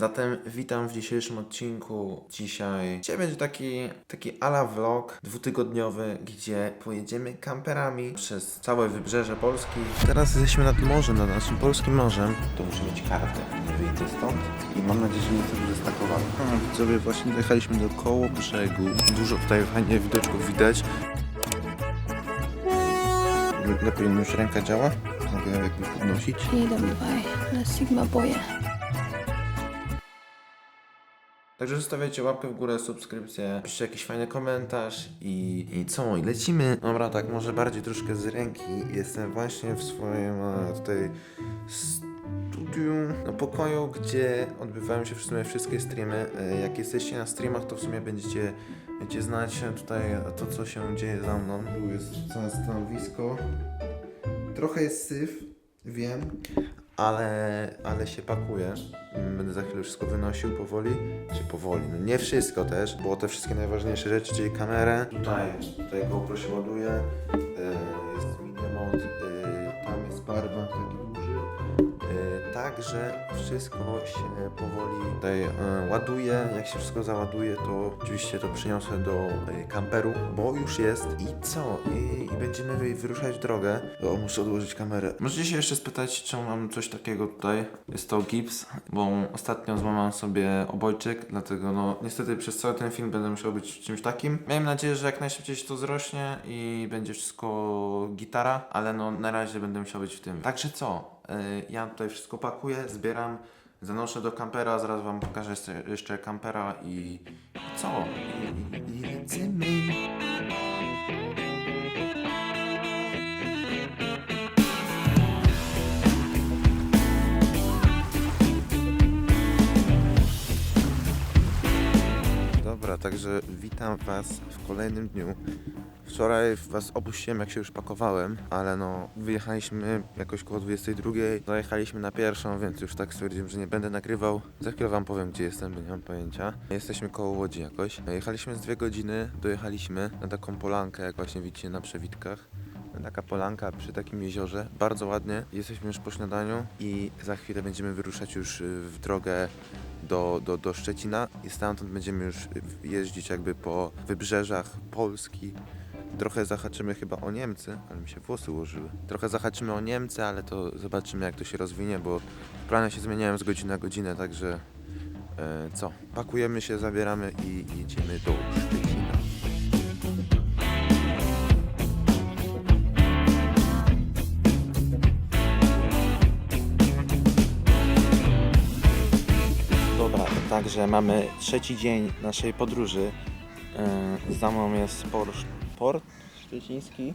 Zatem witam w dzisiejszym odcinku. Dzisiaj, dzisiaj będzie taki, taki ala vlog dwutygodniowy, gdzie pojedziemy kamperami przez całe wybrzeże Polski. Teraz jesteśmy nad morzem, nad naszym polskim morzem. To muszę mieć kartę, nie wyjdę stąd. I mam nadzieję, że nie to zestakowane. Hmm, widzowie, właśnie dojechaliśmy do koło brzegu. Dużo tutaj fajnie widoczków widać. Lepiej już ręka działa. Mogę jakby podnosić. PWI na Sigma Boje. Także zostawiajcie łapkę w górę, subskrypcję, piszcie jakiś fajny komentarz i, i co? I lecimy. Dobra, tak może bardziej troszkę z ręki. Jestem właśnie w swoim e, tutaj studiu, no, pokoju, gdzie odbywają się w sumie wszystkie streamy. E, Jak jesteście na streamach, to w sumie będziecie, będziecie znać tutaj to, co się dzieje za mną. Tu jest całe stanowisko. Trochę jest syf, wiem, ale, ale się pakuje. Mm, Będę za chwilę wszystko wynosił powoli, czy powoli, no nie wszystko też, bo te wszystkie najważniejsze rzeczy, czyli kamerę. Tutaj, tutaj GoPro się ładuje, e, jest media mode, e, tam jest barwa taki duży. E, Także wszystko się powoli tutaj e, ładuje. Jak się wszystko załaduje, to oczywiście to przyniosę do e, kamperu, bo już jest. I co? I, i będziemy wy- wyruszać w drogę. O, muszę odłożyć kamerę. Możecie się jeszcze spytać, czemu mam coś takiego tutaj. Jest to gips, bo ostatnio złamałem sobie obojczyk, dlatego no niestety przez cały ten film będę musiał być w czymś takim. Miałem nadzieję, że jak najszybciej się to zrośnie i będzie wszystko gitara, ale no na razie będę musiał być w tym. Także co? Yy, Ja tutaj wszystko pakuję, zbieram, zanoszę do kampera, zaraz wam pokażę jeszcze, kampera i co? I, i, i lecimy. Także witam Was w kolejnym dniu. Wczoraj Was opuściłem, jak się już pakowałem, ale no, wyjechaliśmy jakoś koło 22, dojechaliśmy na pierwszą, więc już tak stwierdziłem, że nie będę nagrywał. Za chwilę Wam powiem, gdzie jestem, bo nie mam pojęcia. Jesteśmy koło Łodzi jakoś. Jechaliśmy z dwie godziny, dojechaliśmy na taką polankę, jak właśnie widzicie na przewitkach. Taka polanka przy takim jeziorze, bardzo ładnie. Jesteśmy już po śniadaniu i za chwilę będziemy wyruszać już w drogę do, do, do Szczecina i stamtąd będziemy już jeździć jakby po wybrzeżach Polski. Trochę zahaczymy chyba o Niemcy, ale mi się włosy ułożyły. Trochę zahaczymy o Niemcy, ale to zobaczymy jak to się rozwinie, bo plany się zmieniają z godziny na godzinę, także e, co? Pakujemy się, zabieramy i jedziemy do Szczecina. Także mamy trzeci dzień naszej podróży. Yy, za mną jest port, port szczeciński.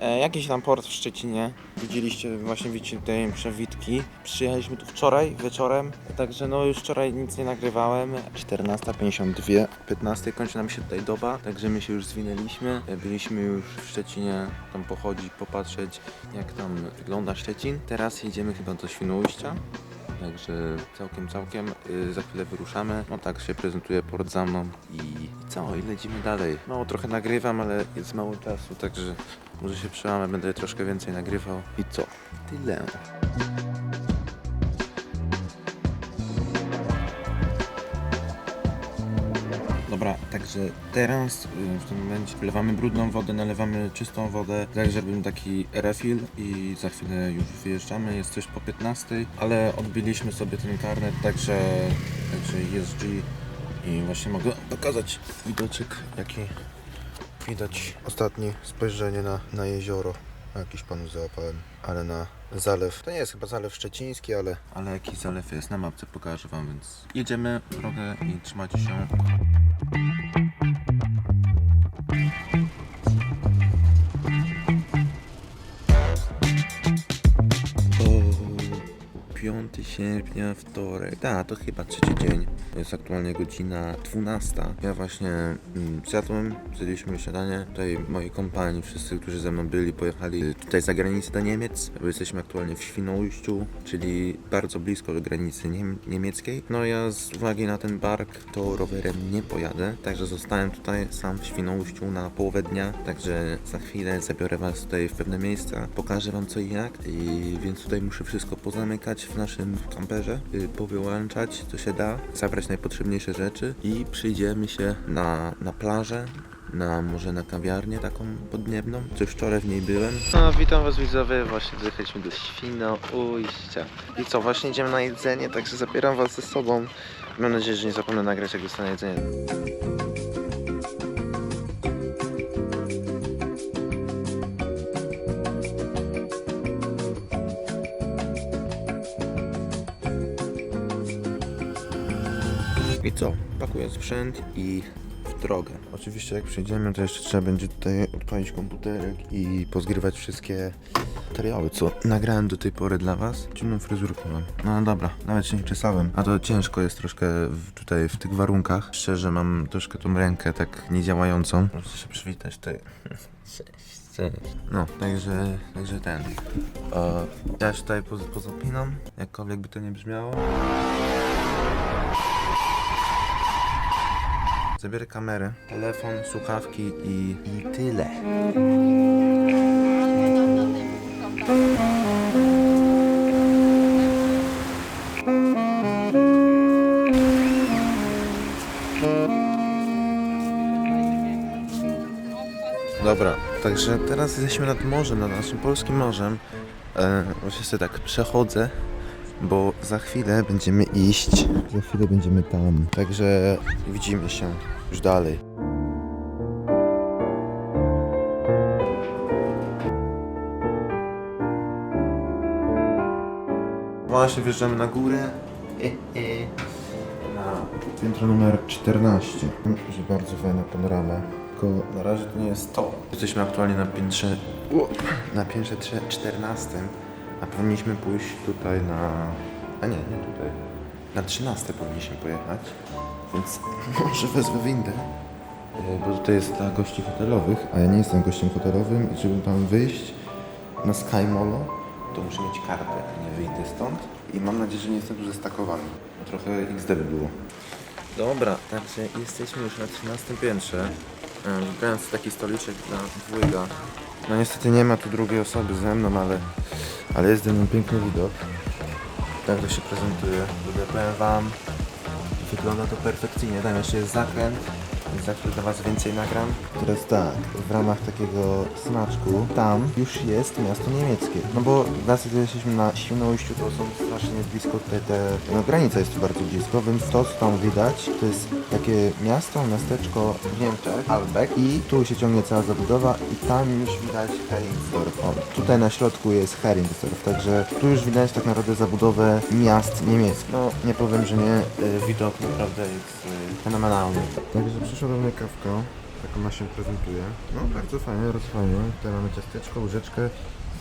E, jakiś tam port w Szczecinie. Widzieliście, właśnie widzicie tutaj przewitki. Przyjechaliśmy tu wczoraj wieczorem, także no już wczoraj nic nie nagrywałem. 14.52, 15 kończy nam się tutaj doba, także my się już zwinęliśmy. E, Byliśmy już w Szczecinie, tam pochodzić, popatrzeć jak tam wygląda Szczecin. Teraz jedziemy chyba do Świnoujścia. Także całkiem, całkiem. Yy, za chwilę wyruszamy. No tak się prezentuje port za mną i, co? I lecimy dalej. Mało trochę nagrywam, ale jest mało czasu, także może się przełamę, będę troszkę więcej nagrywał. I co? Tyle. Dobra, także teraz y, w tym momencie wlewamy brudną wodę, nalewamy czystą wodę, tak żeby taki refill i za chwilę już wyjeżdżamy, jest coś po 15, ale odbiliśmy sobie ten karnet, także, także ESG i właśnie mogę pokazać widoczek jaki widać ostatnie spojrzenie na, na jezioro. Jakiś panu załapałem, ale na zalew. To nie jest chyba zalew szczeciński, ale... Ale jakiś zalew jest na mapce, pokażę wam, więc jedziemy drogę i trzymajcie się. O, 5 sierpnia, wtorek. Tak, to chyba trzeci dzień. Jest aktualnie godzina 12. Ja właśnie mm, zjadłem, zjedliśmy śniadanie. Tutaj moi kompani, wszyscy, którzy ze mną byli, pojechali tutaj za granicę do Niemiec. Jesteśmy aktualnie w Świnoujściu, czyli bardzo blisko do granicy niem niemieckiej. No ja z uwagi na ten bark to rowerem nie pojadę, także zostałem tutaj sam w Świnoujściu na połowę dnia. Także za chwilę zabiorę was tutaj w pewne miejsca, pokażę wam co i jak. I więc tutaj muszę wszystko pozamykać w naszym kamperze, y, powyłączać co się da, zabrać najpotrzebniejsze rzeczy i przyjdziemy się na, na plażę, na może na kawiarnię taką podniebną, już wczoraj w niej byłem. No, witam was widzowie, właśnie dojechaliśmy do Świnoujścia. I co, właśnie idziemy na jedzenie, także zabieram was ze sobą. Mam nadzieję, że nie zapomnę nagrać jak dostanę jedzenie. I co? Pakuję sprzęt i w drogę. Oczywiście jak przyjdziemy, to jeszcze trzeba będzie tutaj odpalić komputerek i pozgrywać wszystkie materiały, co nagrałem do tej pory dla was. Dziwną fryzurkę mam. No dobra, nawet się nie czesałem. A to ciężko jest troszkę w, tutaj w tych warunkach. Szczerze mam troszkę tą rękę tak niedziałającą. Muszę się przywitać tutaj. Cześć, cześć. No, także, także ten. E, ja się tutaj poz, pozapinam, jakkolwiek by to nie brzmiało. Zabiorę kamerę, telefon, słuchawki i, i tyle. Dobra, także teraz jesteśmy nad morzem, nad naszym polskim morzem. E, właśnie sobie tak przechodzę, bo za chwilę będziemy iść. Za chwilę będziemy tam. Także widzimy się już dalej. Właśnie wjeżdżamy na górę. E, e. Na piętro numer 14. Że bardzo fajna panorama. Tylko na razie to nie jest to. Jesteśmy aktualnie na piętrze. Na piętrze trze- 14. A powinniśmy pójść tutaj na. A nie, nie tutaj. Na 13 powinniśmy pojechać. Więc może wezmę windę. E, Bo tutaj jest dla gości hotelowych, a ja nie jestem gościem hotelowym i żeby tam wyjść na Sky Molo, to muszę mieć kartę, nie wyjdę stąd. I mam nadzieję, że nie jestem tu zestakowany. Trochę XD by było. Dobra, także jesteśmy już na 13 piętrze. E, Wybrałem sobie taki stoliczek dla dwójka. No niestety nie ma tu drugiej osoby ze mną, ale, ale jest ze mną piękny widok. Tak to się prezentuje. Tutaj powiem wam, wygląda to perfekcyjnie. Tam jeszcze jest zakręt, za chwilę dla was więcej nagram. Teraz tak, w ramach takiego smaczku, tam już jest miasto niemieckie. No bo raz gdy jesteśmy na Świnoujściu, to są strasznie blisko te, te, no granica jest bardzo blisko, więc to co tam widać, to jest takie miasto, miasteczko w Niemczech, Albeck i tu się ciągnie cała zabudowa i tam już widać Heringsdorf. O, tutaj na środku jest Heringsdorf, także tu już widać tak naprawdę zabudowę miast niemieckich. No nie powiem, że nie, y, widok naprawdę jest y, fenomenalny. Także przyszła mnie kawka, tak ona się prezentuje. No bardzo fajnie, rozfajnie. Tutaj mamy ciasteczko, łyżeczkę,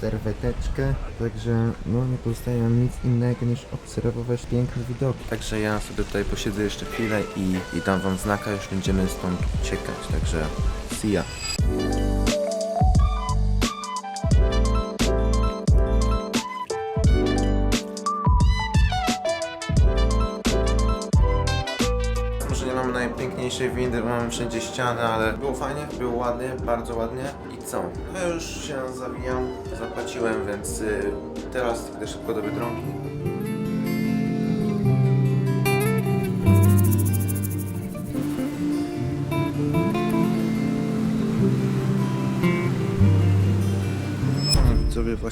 serweteczkę, także no nie pozostaje nam nic innego niż obserwować piękne widoki. Także ja sobie tutaj posiedzę jeszcze chwilę i, i dam wam znaka, już będziemy stąd uciekać, także see ya. Najpiękniejszej windy, bo mamy wszędzie ściany, ale było fajnie, było ładnie, bardzo ładnie. I co? No już się zawijam, zapłaciłem, więc y, teraz idę szybko do Biedronki.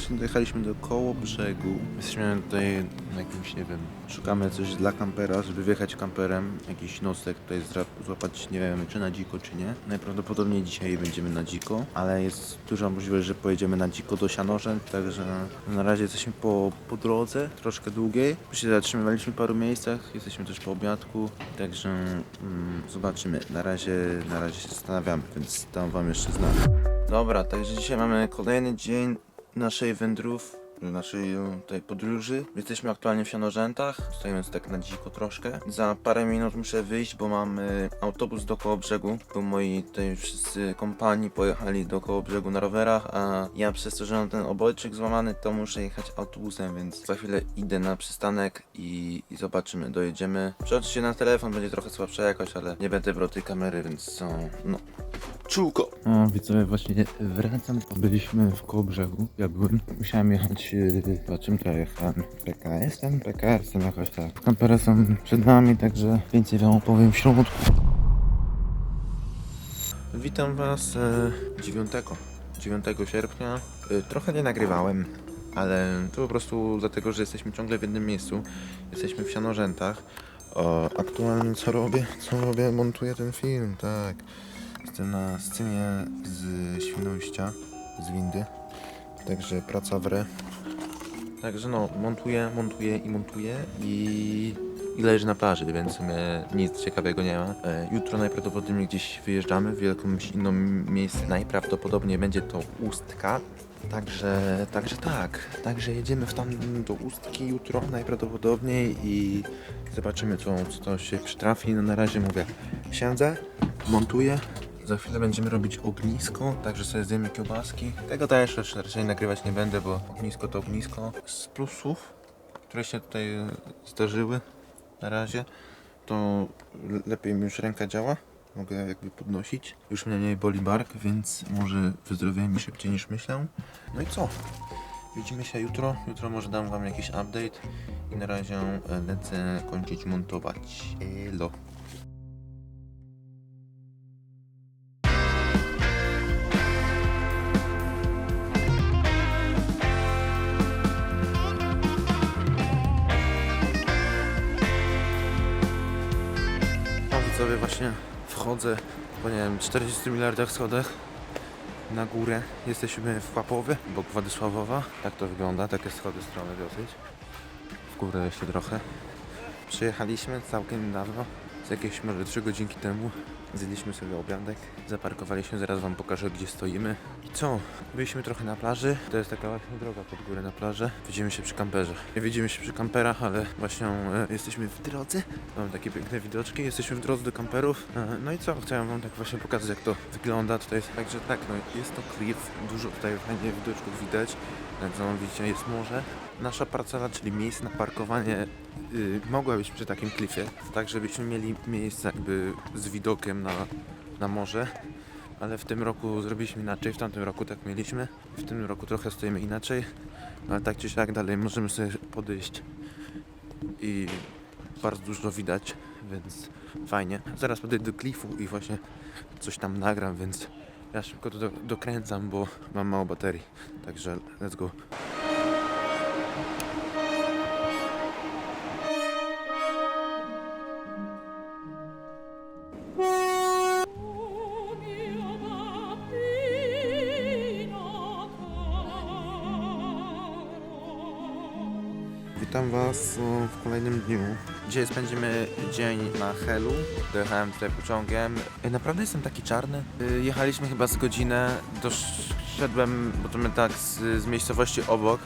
Właśnie dojechaliśmy do koło brzegu. Jesteśmy tutaj na jakimś, nie wiem, szukamy coś dla kampera, żeby wjechać kamperem. Jakiś nosek tutaj złapać, nie wiem, czy na dziko, czy nie. Najprawdopodobniej dzisiaj będziemy na dziko, ale jest duża możliwość, że pojedziemy na dziko do Sianorzęt, także na razie jesteśmy po, po drodze, troszkę długiej. Się zatrzymywaliśmy w paru miejscach, jesteśmy też po obiadku, także mm, zobaczymy. Na razie, na razie się zastanawiamy, więc dam wam jeszcze znać. Dobra, także dzisiaj mamy kolejny dzień naszej wędrów, naszej e, tej podróży. Jesteśmy aktualnie w Sianorzętach, stoimy tak na dziko troszkę. Za parę minut muszę wyjść, bo mam e, autobus do koło brzegu, bo moi tutaj wszyscy kompanii pojechali do koło brzegu na rowerach, a ja przez to, że mam ten obojczyk złamany, to muszę jechać autobusem, więc za chwilę idę na przystanek i, i zobaczymy, dojedziemy. Przełączę się na telefon, będzie trochę słabsza jakość, ale nie będę brał tej kamery, więc są, no, Czółko. No, widzowie, właśnie wracam. Byliśmy w Kołobrzegu. Ja byłem. Musiałem jechać. Yy, po czym to jechałem? PKS-em? PKS-em jakoś tak. Kampery są przed nami, także więcej wam opowiem w środku. Witam Was e, 9, 9 sierpnia. E, trochę nie nagrywałem, ale to po prostu dlatego, że jesteśmy ciągle w jednym miejscu. Jesteśmy w Sianorzętach. O, aktualnie co robię? Co robię? Montuję ten film, tak. Jestem na scenie z Świnoujścia, z windy. Także praca w re. Także no, montuję, montuję i montuję i, i leży na plaży, więc sumie nic ciekawego nie ma. E, jutro najprawdopodobniej gdzieś wyjeżdżamy w jakąś inną miejsce. Najprawdopodobniej będzie to Ustka. Także, także tak, także jedziemy w tam do Ustki jutro najprawdopodobniej i zobaczymy co, co się przytrafi. No na razie mówię, siedzę, montuję, za chwilę będziemy robić ognisko, także sobie zjemy kiełbaski. Tego też raczej- nagrywać nie będę, bo ognisko to ognisko. Z plusów, które się tutaj e, zdarzyły na razie, to le- lepiej mi już ręka działa. Mogę jakby podnosić. Już mnie nie boli bark, więc może wyzdrowiej mi szybciej niż myślę. No i co? Widzimy się jutro. Jutro może dam wam jakiś update. I na razie e, lecę kończyć montować. Elo. Widzowie, właśnie wchodzę po nie wiem, 40 miliardach schodach na górę. Jesteśmy w Łapowie, obok Władysławowa. Tak to wygląda, takie schody strony dosyć. W górę jeszcze trochę. Przyjechaliśmy całkiem niedawno, z jakieś może 3 godzinki temu. Zjedliśmy sobie obiadek, zaparkowaliśmy, zaraz wam pokażę gdzie stoimy. I co? Byliśmy trochę na plaży, to jest taka właśnie droga pod górę na plażę. Widzimy się przy kamperze. Nie widzimy się przy kamperach, ale właśnie e, jesteśmy w drodze. Mamy takie piękne widoczki, jesteśmy w drodze do kamperów. E, no i co? Chciałem wam tak właśnie pokazać jak to wygląda. Tutaj jest także tak, no jest to klif, dużo tutaj fajnie widoczków widać. Jak widzicie jest morze. Nasza parcela, czyli miejsce na parkowanie y, mogła być przy takim klifie, tak żebyśmy mieli miejsce jakby z widokiem na, na morze. Ale w tym roku zrobiliśmy inaczej, w tamtym roku tak mieliśmy. W tym roku trochę stoimy inaczej, ale tak czy siak dalej możemy sobie podejść i bardzo dużo widać, więc fajnie. Zaraz podejdę do klifu i właśnie coś tam nagram, więc ja szybko to do, dokręcam, bo mam mało baterii. Także let's go. Witam Was e, w kolejnym dniu. Dzisiaj spędzimy dzień na Helu. Dojechałem tutaj pociągiem. E, Naprawdę jestem taki czarny. E, Jechaliśmy chyba z godzinę. Doszedłem, bo to my tak z, z miejscowości obok.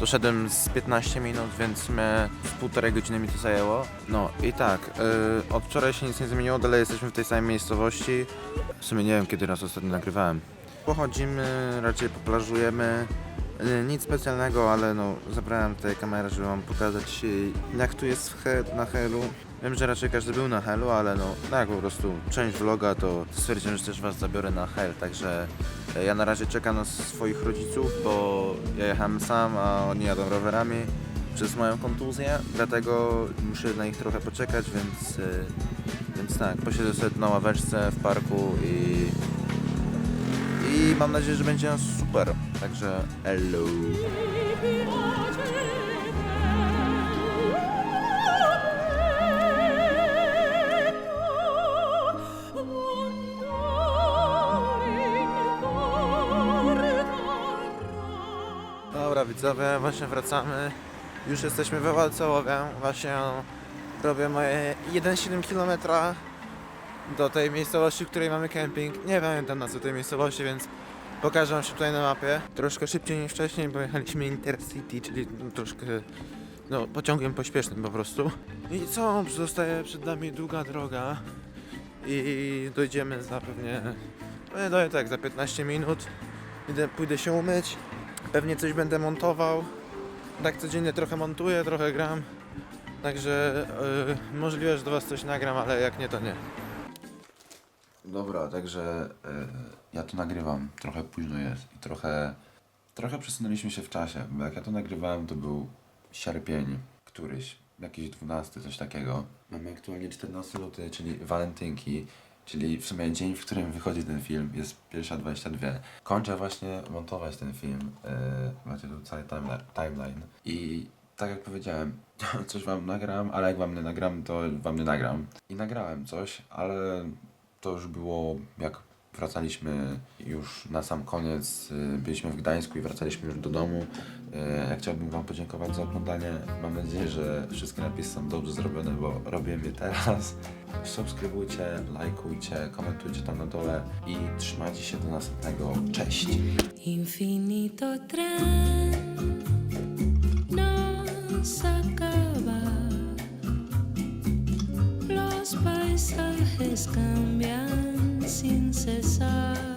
Doszedłem z 15 minut, więc mnie z półtorej godziny mi to zajęło. No i tak, e, od wczoraj się nic nie zmieniło, dalej jesteśmy w tej samej miejscowości. W sumie nie wiem kiedy raz ostatnio nagrywałem. Pochodzimy, raczej poplażujemy. Y, Nic specjalnego, ale no zabrałem tutaj kamerę, żeby wam pokazać y, jak tu jest na Helu. Wiem, że raczej każdy był na Helu, ale no tak po prostu część vloga to stwierdziłem, że też was zabiorę na Hel, także e, ja na razie czekam na swoich rodziców, bo ja jechałem sam, a oni jadą rowerami przez moją kontuzję, dlatego muszę na nich trochę poczekać, więc, więc tak, posiedzę sobie na ławeczce w parku i i mam nadzieję, że będzie super. Także hello. Dobra widzowie, właśnie wracamy. Już jesteśmy we Walcołowie. Właśnie robię moje 1,7 km do tej miejscowości, w której mamy kemping. Nie pamiętam nazwy tej miejscowości, więc pokażę wam się tutaj na mapie. Troszkę szybciej niż wcześniej, bo jechaliśmy Intercity, czyli troszkę no, pociągiem pośpiesznym po prostu. I co? Zostaje przed nami długa droga i dojdziemy za pewnie, no doję tak, za 15 minut. Idę, pójdę się umyć, pewnie coś będę montował. Tak codziennie trochę montuję, trochę gram. Także yy, możliwe, że do Was coś nagram, ale jak nie, to nie. Dobra, także e, ja to nagrywam. Trochę późno jest i trochę, trochę przesunęliśmy się w czasie, bo jak ja to nagrywałem, to był sierpień któryś, jakiś 12, coś takiego. Mamy aktualnie 14 luty, czyli walentynki, czyli w sumie dzień, w którym wychodzi ten film, jest pierwsza 22. Kończę właśnie montować ten film, e, macie tu cały timeline i tak jak powiedziałem, coś wam nagram, ale jak wam nie nagram, to wam nie nagram. I nagrałem coś, ale to już było jak wracaliśmy już na sam koniec, y, byliśmy w Gdańsku i wracaliśmy już do domu. Y, Ja chciałbym Wam podziękować za oglądanie. Mam nadzieję, że wszystkie napisy są dobrze zrobione, bo robię je teraz. Subskrybujcie, lajkujcie, komentujcie tam na dole i trzymajcie się do następnego. Cześć! Infinito tren. Los paisajes cambian sin cesar.